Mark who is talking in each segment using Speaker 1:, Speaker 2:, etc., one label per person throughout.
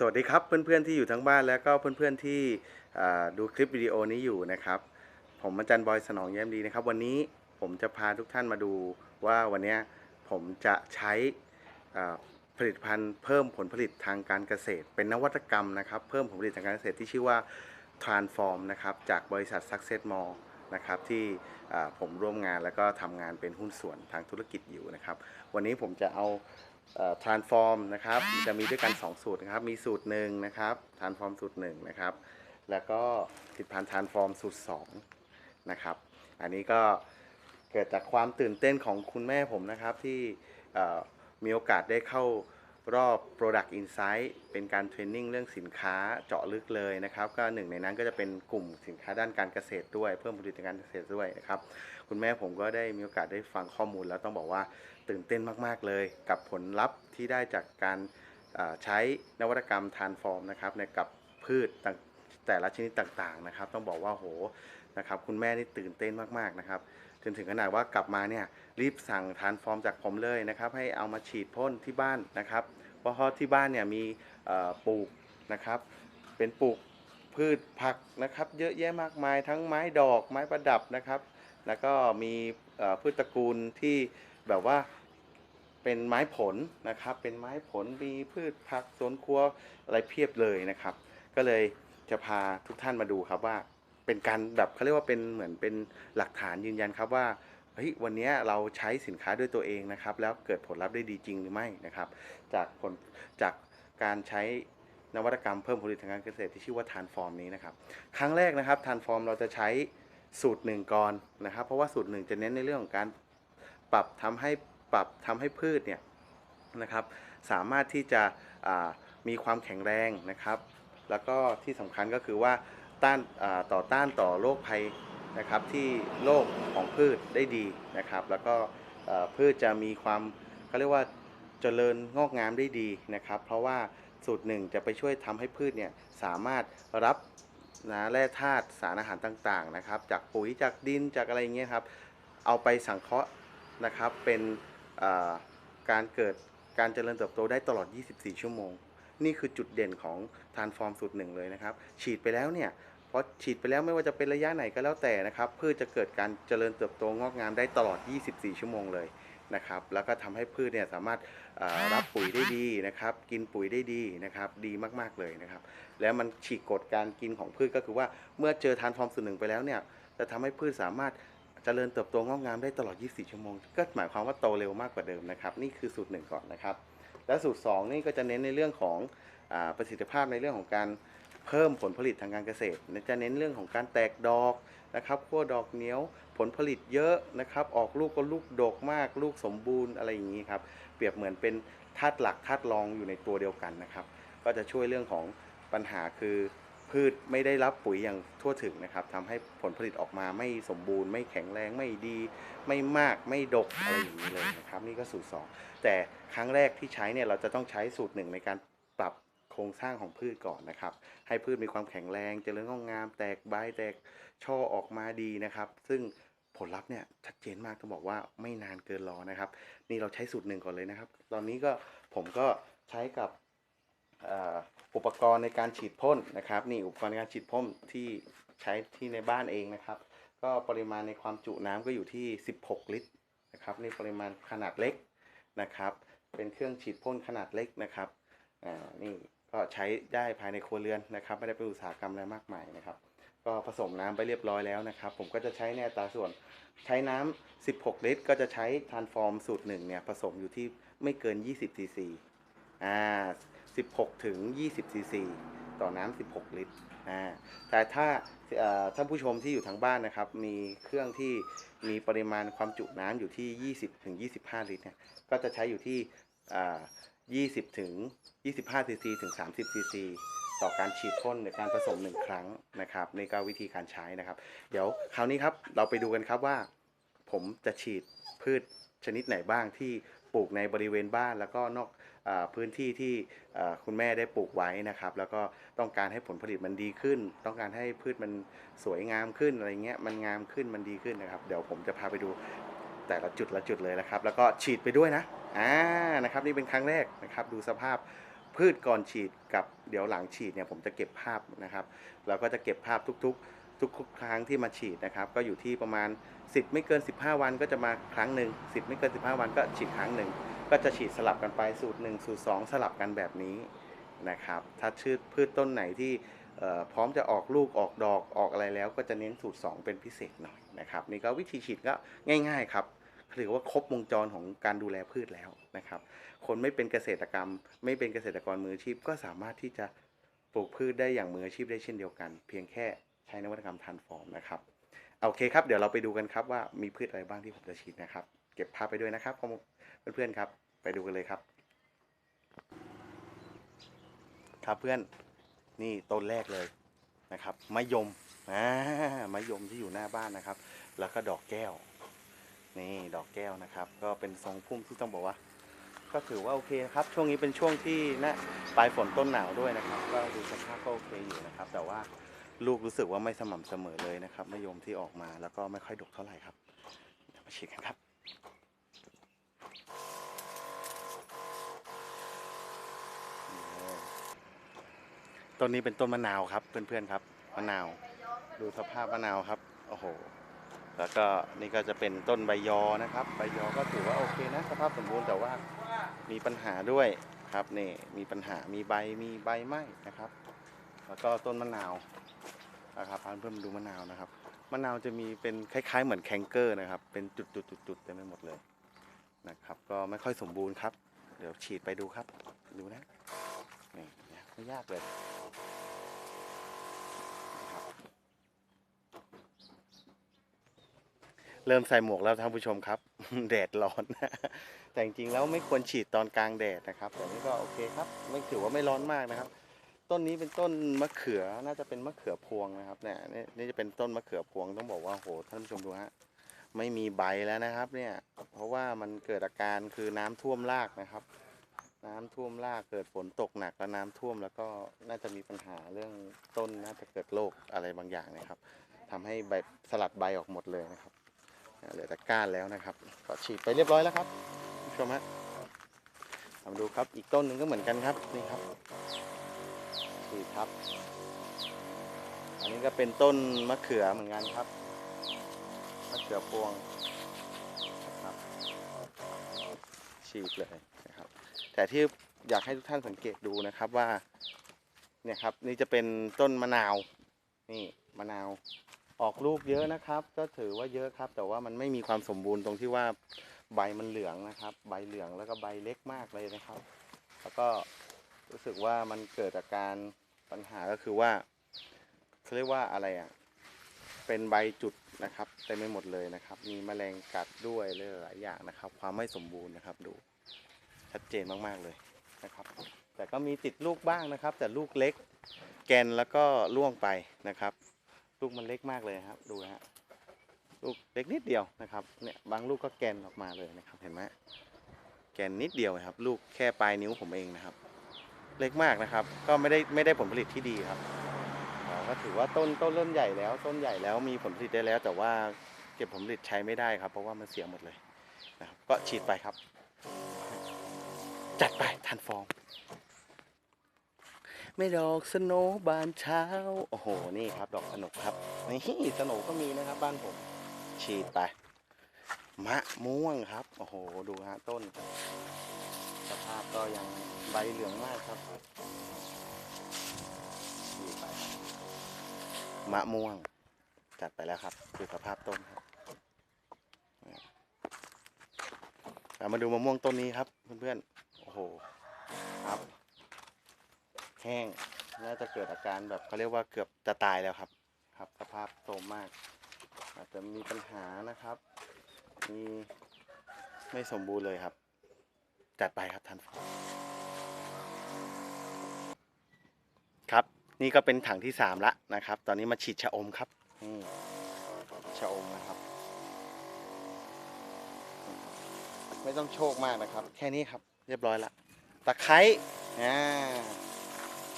Speaker 1: สวัสดีครับเพื่อนๆที่อยู่ทั้งบ้านแล้วก็เพื่อนๆที่ดูคลิปวิดีโอนี้อยู่นะครับ ผมอาจารย์บอยสนองแย้มดีนะครับ วันนี้ผมจะพาทุกท่านมาดูว่าวันนี้ผมจะใช้ผลิตภัณฑ์เพิ่มผลผลิตทางการเกษตร เป็นนวัตกรรมนะครับ เพิ่มผลผลิตทางการเกษตรที่ชื่อว่า Transform นะครับจากบริษัท Success Mall นะครับที่ผมร่วมงานแล้วก็ทำงานเป็นหุ้นส่วนทางธุรกิจอยู่นะครับ วันนี้ผมจะเอา เอ่อ transform นะครับจะมีด้วยกัน 2 สูตรนะครับ มีสูตรหนึ่งนะครับทรานส์ฟอร์มสูตรหนึ่งนะครับ แล้วก็ผลิตภัณฑ์ transform สูตร2นะครับ อันนี้ก็เกิดจากความตื่นเต้นของคุณแม่ผมนะครับที่มีโอกาสได้เข้า รอบ Product Insight เป็นการเทรนนิ่งเรื่องสินค้าเจาะลึกเลยนะครับ ก็หนึ่งในนั้นก็จะเป็นกลุ่มสินค้าด้านการเกษตรด้วย เพิ่มผลิตการเกษตรด้วยนะครับ คุณแม่ผมก็ได้มีโอกาสได้ฟังข้อมูล แล้วต้องบอกว่าตื่นเต้นมากๆเลย กับผลลัพธ์ที่ได้จากการใช้นวัตกรรมทานฟอร์มนะครับในกับพืชแต่ละชนิดต่างๆนะครับ ต้องบอกว่าโห นะครับคุณแม่นี่ตื่นเต้นมากๆนะครับจนถึงขนาดว่ากลับมาเนี่ยรีบสั่งทานฟอร์มจากผมเลยนะครับให้เอามาฉีดพ่นที่บ้านนะครับ เพราะที่บ้านเนี่ยมีปลูกนะครับเป็นปลูกพืชผักนะครับ เยอะแยะมากมายทั้งไม้ดอกไม้ประดับนะครับ แล้วก็มีพืชตระกูลที่แบบว่าเป็นไม้ผลนะครับ เป็นไม้ผลมีพืชผักสวนครัวอะไรเพียบเลยนะครับ ก็เลยจะพาทุกท่านมาดูครับว่า เป็นการแบบเขาเรียกว่าเป็นเหมือนเป็นหลักฐานยืนยันครับว่าเฮ้ยวันนี้เราใช้สินค้าด้วยตัวเองนะครับ แล้วเกิดผลลัพธ์ได้ดีจริงหรือไม่นะครับ จากผลจากการใช้นวัตกรรมเพิ่มผลิตทางการเกษตรที่ชื่อว่าทานฟอร์มนี้นะครับ ครั้งแรกนะครับทานฟอร์มเราจะใช้สูตรหนึ่งก่อนนะครับ เพราะว่าสูตรหนึ่งจะเน้นในเรื่องของการปรับทำให้ปรับทำให้พืชเนี่ยนะครับ สามารถที่จะมีความแข็งแรงนะครับ แล้วก็ที่สำคัญก็คือว่า ต้านต่อต้านต่อโรคภัยนะครับที่โรคของพืชได้ดีนะครับ แล้วก็พืชจะมีความเขาเรียกว่าเจริญงอกงามได้ดีนะครับ เพราะว่าสูตรหนึ่งจะไปช่วยทำให้พืชเนี่ยสามารถรับนะแร่ธาตุสารอาหารต่างๆนะครับจากปุ๋ยจากดินจากอะไรเงี้ยครับเอาไปสังเคราะห์นะครับเป็นการเกิดการเจริญเติบโตได้ตลอด 24 ชั่วโมง นี่คือจุดเด่นของทานฟอร์มสูตรหนึ่งเลยนะครับ ฉีดไปแล้วเนี่ยพอฉีดไปแล้วไม่ว่าจะเป็นระยะไหนก็แล้วแต่นะครับพืชจะเกิดการเจริญเติบโตงอกงามได้ตลอด 24 ชั่วโมงเลยนะครับ แล้วก็ทำให้พืชเนี่ยสามารถรับปุ๋ยได้ดีนะครับ กินปุ๋ยได้ดีนะครับ ดีมากๆเลยนะครับ แล้วมันฉีกกฎการกินของพืชก็คือว่าเมื่อเจอทานฟอร์มสูตรหนึ่งไปแล้วเนี่ยจะทำให้พืชสามารถเจริญเติบโตงอกงามได้ตลอด 24 ชั่วโมง ก็หมายความว่าโตเร็วมากกว่าเดิมนะครับ นี่คือสูตรหนึ่งก่อนนะครับ และสูตร 2 นี่ก็จะเน้นในเรื่องของอประสิทธิภาพในเรื่องของการเพิ่มผลผลิตทางการเกษตร จะเน้นเรื่องของการแตกดอกนะครับขั้วดอกเหนียวผลผลิตเยอะนะครับ ออกลูกก็ลูกดกมาก ลูกสมบูรณ์อะไรอย่างนี้ครับ เปรียบเหมือนเป็นธาตุหลักธาตุรองอยู่ในตัวเดียวกันนะครับ ก็จะช่วยเรื่องของปัญหาคือ พืชไม่ได้รับปุ๋ยอย่างทั่วถึงนะครับทำให้ผลผลิตออกมาไม่สมบูรณ์ ไม่แข็งแรงไม่ดี ไม่มากไม่ดกอะไรอย่างนี้เลยนะครับ นี่ก็สูตร 2 แต่ครั้งแรกที่ใช้เนี่ยเราจะต้องใช้สูตรหนึ่งในการปรับโครงสร้างของพืชก่อนนะครับ ให้พืชมีความแข็งแรงเจริญงอกงาม แตกใบแตกช่อออกมาดีนะครับ ซึ่งผลลัพธ์เนี่ยชัดเจนมากต้องบอกว่าไม่นานเกินรอนะครับ นี่เราใช้สูตรหนึ่งก่อนเลยนะครับ ตอนนี้ก็ผมก็ใช้กับ อุปกรณ์ในการฉีดพ่นนะครับนี่อุปกรณ์ในการฉีดพ่นที่ใช้ที่ในบ้านเองนะครับ ก็ปริมาณในความจุน้ำก็อยู่ที่ 16 ลิตรนะครับนี่ปริมาณขนาดเล็กนะครับ เป็นเครื่องฉีดพ่นขนาดเล็กนะครับอ่านี่ก็ใช้ได้ภายในครัวเรือนนะครับ ไม่ได้เป็นอุตสาหกรรมอะไรมากมายนะครับ ก็ผสมน้ำไปเรียบร้อยแล้วนะครับ ผมก็จะใช้ในตาส่วนใช้น้ำ16 ลิตร ก็จะใช้ทานฟอร์มสูตรหนึ่งเนี่ยผสมอยู่ที่ไม่เกิน 20ซีซีอ่า 16 ถึง 20 ซีซี ต่อน้ำ 16 ลิตรอ่าแต่ถ้าท่านผู้ชมที่อยู่ทางบ้านนะครับ มีเครื่องที่มีปริมาณความจุน้ำอยู่ที่ 20 ถึง 25 ลิตรเนี่ย ก็จะใช้อยู่ที่20 ถึง 25 ซีซี ถึง 30 ซีซี ต่อการฉีดพ่นในการผสมหนึ่งครั้งนะครับในการวิธีการใช้นะครับ เดี๋ยวคราวนี้ครับเราไปดูกันครับว่า ผมจะฉีดพืชชนิดไหนบ้างที่ ลูกในบริเวณบ้าน แล้วก็นอกอพื้นที่ที่คุณแม่ได้ปลูกไว้นะครับ แล้วก็ต้องการให้ผลผลิตมันดีขึ้น ต้องการให้พืชมันสวยงามขึ้นอะไรเงี้ยมันงามขึ้นมันดีขึ้นนะครับ เดี๋ยวผมจะพาไปดูแต่ละจุดละจุดเลยนะครับ แล้วก็ฉีดไปด้วยนะอ่านะครับ นี่เป็นครั้งแรกนะครับ ดูสภาพพืชก่อนฉีดกับเดี๋ยวหลังฉีดเนี่ยผมจะเก็บภาพนะครับ เราก็จะเก็บภาพทุกๆ ทุกๆครั้งที่มาฉีดนะครับ ก็อยู่ที่ประมาณ 10 ไม่เกิน 15 วันก็จะมาครั้งหนึ่ง10 ไม่เกิน 15 วันก็ฉีดครั้งหนึ่งก็จะฉีดสลับกันไปสูตร 1 สูตร 2 สลับกันแบบนี้นะครับถ้าชื่อพืชต้นไหนที่พร้อมจะออกลูกออกดอกออกอะไรแล้ว ก็จะเน้นสูตร 2 เป็นพิเศษหน่อยนะครับนี่ก็วิธีฉีดก็ง่าย ๆ ครับถือว่าครบวงจรของการดูแลพืชแล้วนะครับ คนไม่เป็นเกษตรกรรม ไม่เป็นเกษตรกรมืออาชีพ ก็สามารถที่จะปลูกพืชได้อย่างมืออาชีพได้เช่นเดียวกัน เพียงแค่ ใช้นวัตกรรมทันฟอร์มนะครับโอเคครับ เดี๋ยวเราไปดูกันครับว่ามีพืชอะไรบ้างที่ผมจะฉีดนะครับ เก็บภาพไปด้วยนะครับเพื่อนๆครับ ไปดูกันเลยครับ ครับเพื่อนนี่ต้นแรกเลยนะครับมะยมอ่ามะยมที่อยู่หน้าบ้านนะครับ แล้วก็ดอกแก้ว นี่ดอกแก้วนะครับ ก็เป็นทรงพุ่มที่ต้องบอกว่า ก็ถือว่าโอเคนะครับ ช่วงนี้เป็นช่วงที่นะปลายฝนต้นหนาวด้วยนะครับ ก็ดูสภาพก็โอเคอยู่นะครับ แต่ว่า ลูกรู้สึกว่าไม่สม่ำเสมอเลยนะครับมะยมที่ออกมาแล้วก็ไม่ค่อยดกเท่าไหร่ครับเดี๋ยวมาฉีดกันครับต้นนี้เป็นต้นมะนาวครับเพื่อนๆครับมะนาว ดูสภาพมะนาวครับโอ้โหแล้วก็นี่ก็จะเป็นต้นใบยอนะครับ ใบยอก็ถือว่าโอเคนะสภาพสมบูรณ์แต่ว่ามีปัญหาด้วยครับนี่มีปัญหามีใบมีใบไหม้นะครับ แล้วก็ต้นมะนาวนะครับพาเพื่อนมาดูมะนาวนะครับมะนาวจะมีเป็นคล้ายๆ เหมือนแคนเกอร์นะครับ เป็นจุดๆๆเต็มไปหมดเลยนะครับ ก็ไม่ค่อยสมบูรณ์ครับ เดี๋ยวฉีดไปดูครับ ดูนะนี่ไม่ยากเลยเริ่มใส่หมวกแล้วท่านผู้ชมครับ แดดร้อน แต่จริงๆแล้วไม่ควรฉีดตอนกลางแดดนะครับ แต่นี่ก็โอเคครับ ไม่ถือว่าไม่ร้อนมากนะครับ ต้นนี้เป็นต้นมะเขือน่าจะเป็นมะเขือพวงนะครับเนี่ยนี่นี่จะเป็นต้นมะเขือพวงต้องบอกว่าโหท่านผู้ชมดูฮะไม่มีใบแล้วนะครับ เนี่ย เพราะว่ามันเกิดอาการคือน้ำท่วมรากนะครับ น้ำท่วมรากเกิดฝนตกหนักแล้วน้ำท่วมแล้วก็น่าจะมีปัญหาเรื่องต้นน่าจะเกิดโรคอะไรบางอย่างนะครับทำให้ใบสลัดใบออกหมดเลยนะครับเหลือแต่ก้านแล้วนะครับก็ฉีดไปเรียบร้อยแล้วครับผู้ชมฮะมาดูครับอีกต้นหนึ่งก็เหมือนกันครับนี่ครับ ฉีดครับ อันนี้ก็เป็นต้นมะเขือเหมือนกันครับ มะเขือพวงนะครับฉีดเลยนะครับ แต่ที่อยากให้ทุกท่านสังเกตดูนะครับว่า เนี่ยครับนี่จะเป็นต้นมะนาว นี่มะนาวออกลูกเยอะนะครับ ก็ถือว่าเยอะครับ แต่ว่ามันไม่มีความสมบูรณ์ตรงที่ว่าใบมันเหลืองนะครับ ใบเหลืองแล้วก็ใบเล็กมากเลยนะครับ แล้วก็ รู้สึกว่ามันเกิดอาการปัญหาก็คือว่าเขาเรียกว่าอะไรอะ เป็นใบจุดนะครับเต็มไปหมดเลยนะครับ มีแมลงกัดด้วยเลยหลายอย่างนะครับ ความไม่สมบูรณ์นะครับ ดูชัดเจนมากๆเลยนะครับ แต่ก็มีติดลูกบ้างนะครับ แต่ลูกเล็กแกนแล้วก็ล่วงไปนะครับ ลูกมันเล็กมากเลยครับ ดูฮะลูกเล็กนิดเดียวนะครับเนี่ยบางลูกก็แกนออกมาเลยนะครับ เห็นไหมแกนนิดเดียวครับ ลูกแค่ปลายนิ้วผมเองนะครับ เล็กมากนะครับ ก็ไม่ได้ไม่ได้ผลผลิตที่ดีครับก็ถือว่าต้นต้นเริ่มใหญ่แล้ว ต้นใหญ่แล้วมีผลผลิตได้แล้ว แต่ว่าเก็บผลผลิตใช้ไม่ได้ครับ เพราะว่ามันเสียหมดเลยนะครับก็ฉีดไปครับ จัดไปทันฟองไม่ดอกสโนบานเช้า โอ้โห นี่ครับดอกสนุกครับ นี่สนุกก็มีนะครับบ้านผม ฉีดไป มะม่วงครับ โอ้โห ดูฮะต้น สภาพก็ยัง ใบเหลืองมากครับฉีดไปมะม่วง จัดไปแล้วครับดูสภาพต้นครับเอามาดูมะม่วงต้นนี้ครับเพื่อนๆ โอ้โห ครับ แห้ง น่าจะเกิดอาการแบบเขาเรียกว่าเกือบจะตายแล้วครับ ครับ สภาพโทรมมาก อาจจะมีปัญหานะครับ มีไม่สมบูรณ์เลยครับ จัดไปครับท่านฟองครับ นี่ก็เป็นถังที่สามละนะครับ ตอนนี้มาฉีดชะอมครับนี่ชะอมนะครับ ไม่ต้องโชคมากนะครับ แค่นี้ครับ เรียบร้อยละตะไคร้อ่า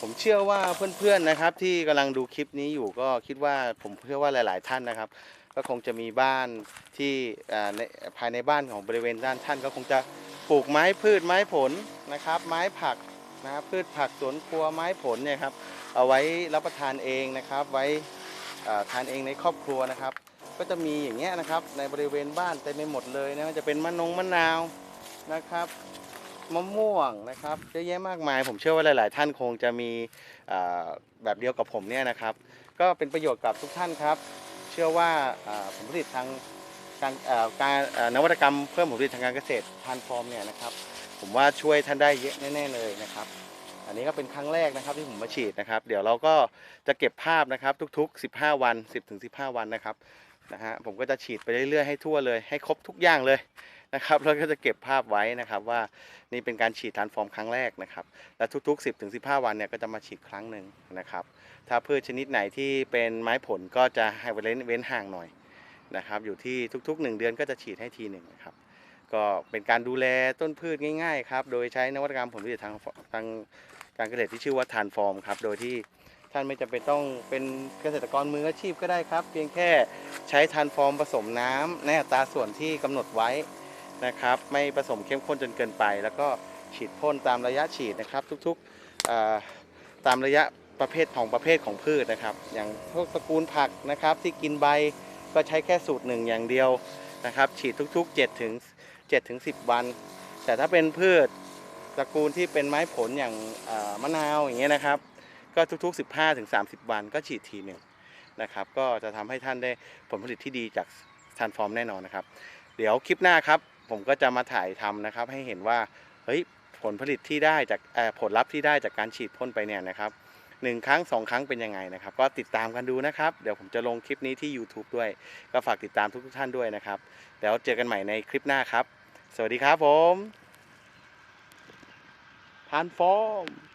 Speaker 1: ผมเชื่อว่าเพื่อนๆนะครับที่กำลังดูคลิปนี้อยู่ก็คิดว่าผมเชื่อว่าหลาย ๆ ท่านนะครับ ก็คงจะมีบ้านที่ในภายในบ้านของบริเวณด้านท่าน ก็คงจะปลูกไม้พืชไม้ผลนะครับ ไม้ผักนะครับพืชผักสวนครัวไม้ผลเนี่ยครับ เอาไว้รับประทานเองนะครับ ไว้ทานเองในครอบครัวนะครับ ก็จะมีอย่างเงี้ยนะครับ ในบริเวณบ้านเต็มไปหมดเลยนะจะเป็นมะนงมะนาวนะครับมะม่วงนะครับเยอะแยะมากมาย ผมเชื่อว่าหลาย ๆ ท่านคงจะมีแบบเดียวกับผมเนี่ยนะครับ ก็เป็นประโยชน์กับทุกท่านครับ เชื่อว่าผลผลิตทางการการนวัตกรรมเพิ่มผลผลิตทางการเกษตรทานฟอร์มเนี่ยนะครับ ผมว่าช่วยท่านได้เยอะแน่ ๆ เลยนะครับ อันนี้ก็เป็นครั้งแรกนะครับที่ผมมาฉีดนะครับ เดี๋ยวเราก็จะเก็บภาพนะครับทุกๆ 15 วัน 10-15 วันนะครับนะฮะผมก็จะฉีดไปเรื่อยๆให้ทั่วเลยให้ครบทุกอย่างเลยนะครับแล้วก็จะเก็บภาพไว้นะครับว่านี่เป็นการฉีดทานฟอร์มครั้งแรกนะครับ และทุกๆ 10-15 วันเนี่ยก็จะมาฉีดครั้งหนึ่งนะครับ ถ้าพืชชนิดไหนที่เป็นไม้ผลก็จะให้เว้นเว้นห่างหน่อยนะครับ อยู่ที่ทุกๆ 1 เดือนก็จะฉีดให้ทีหนึ่งนะครับ ก็เป็นการดูแลต้นพืชง่ายๆครับ โดยใช้นวัตกรรมผลผลิตทางทาง การเกษตรที่ชื่อว่าทานฟอร์มครับ โดยที่ท่านไม่จำเป็นต้องเป็นเกษตรกรมืออาชีพก็ได้ครับ เพียงแค่ใช้ทานฟอร์มผสมน้ำในอัตราส่วนที่กำหนดไว้นะครับ ไม่ผสมเข้มข้นจนเกินไป แล้วก็ฉีดพ่นตามระยะฉีดนะครับ ทุกๆตามระยะประเภทของประเภทของพืชนะครับ อย่างพวกตระกูลผักนะครับ ที่กินใบก็ใช้แค่สูตรหนึ่งอย่างเดียวนะครับ ฉีดทุกๆ7ถึง7ถึง10 วัน แต่ถ้าเป็นพืช ตระกูลที่เป็นไม้ผลอย่างมะนาวอย่างเงี้ยนะครับ ก็ทุก ๆ 15ถึง30 วันก็ฉีดทีหนึ่งนะครับ ก็จะทำให้ท่านได้ผลผลิตที่ดีจากทานฟอร์มแน่นอนนะครับ เดี๋ยวคลิปหน้าครับ ผมก็จะมาถ่ายทำนะครับ ให้เห็นว่าเฮ้ยผลผลิตที่ได้จากผลลัพธ์ที่ได้จากการฉีดพ่นไปเนี่ยนะครับหนึ่งครั้งสองครั้งเป็นยังไงนะครับ ก็ติดตามกันดูนะครับ เดี๋ยวผมจะลงคลิปนี้ที่ YouTube ด้วย ก็ฝากติดตามทุกๆท่านด้วยนะครับแล้วเจอกันใหม่ในคลิปหน้าครับ สวัสดีครับผม Hand form.